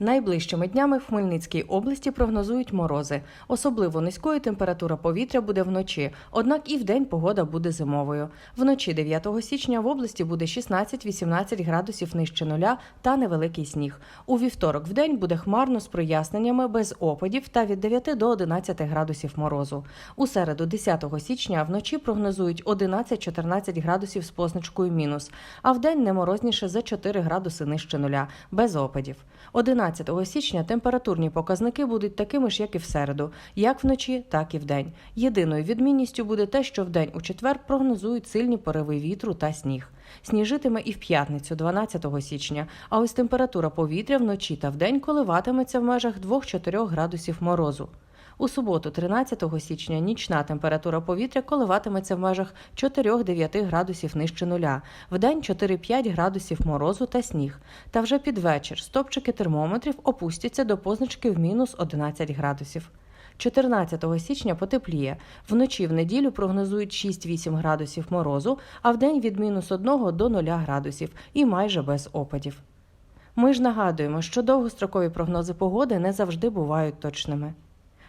Найближчими днями в Хмельницькій області прогнозують морози. Особливо низькою температура повітря буде вночі, однак і вдень погода буде зимовою. Вночі 9 січня в області буде 16-18 градусів нижче нуля та невеликий сніг. У вівторок вдень буде хмарно з проясненнями без опадів та від 9 до 11 градусів морозу. У середу 10 січня вночі прогнозують 11-14 градусів з позначкою мінус, а вдень не морозніше за 4 градуси нижче нуля, без опадів. 11 січня температурні показники будуть такими ж, як і в середу, як вночі, так і вдень. Єдиною відмінністю буде те, що вдень у четвер прогнозують сильні пориви вітру та сніг. Сніжитиме і в п'ятницю, 12 січня, а ось температура повітря вночі та вдень коливатиметься в межах 2-4 градусів морозу. У суботу, 13 січня, нічна температура повітря коливатиметься в межах 4-9 градусів нижче нуля, вдень 4-5 градусів морозу та сніг. Та вже під вечір стопчики термометрів опустяться до позначки в мінус 11 градусів. 14 січня потепліє. Вночі в неділю прогнозують 6-8 градусів морозу, а вдень від мінус 1 до 0 градусів і майже без опадів. Ми ж нагадуємо, що довгострокові прогнози погоди не завжди бувають точними.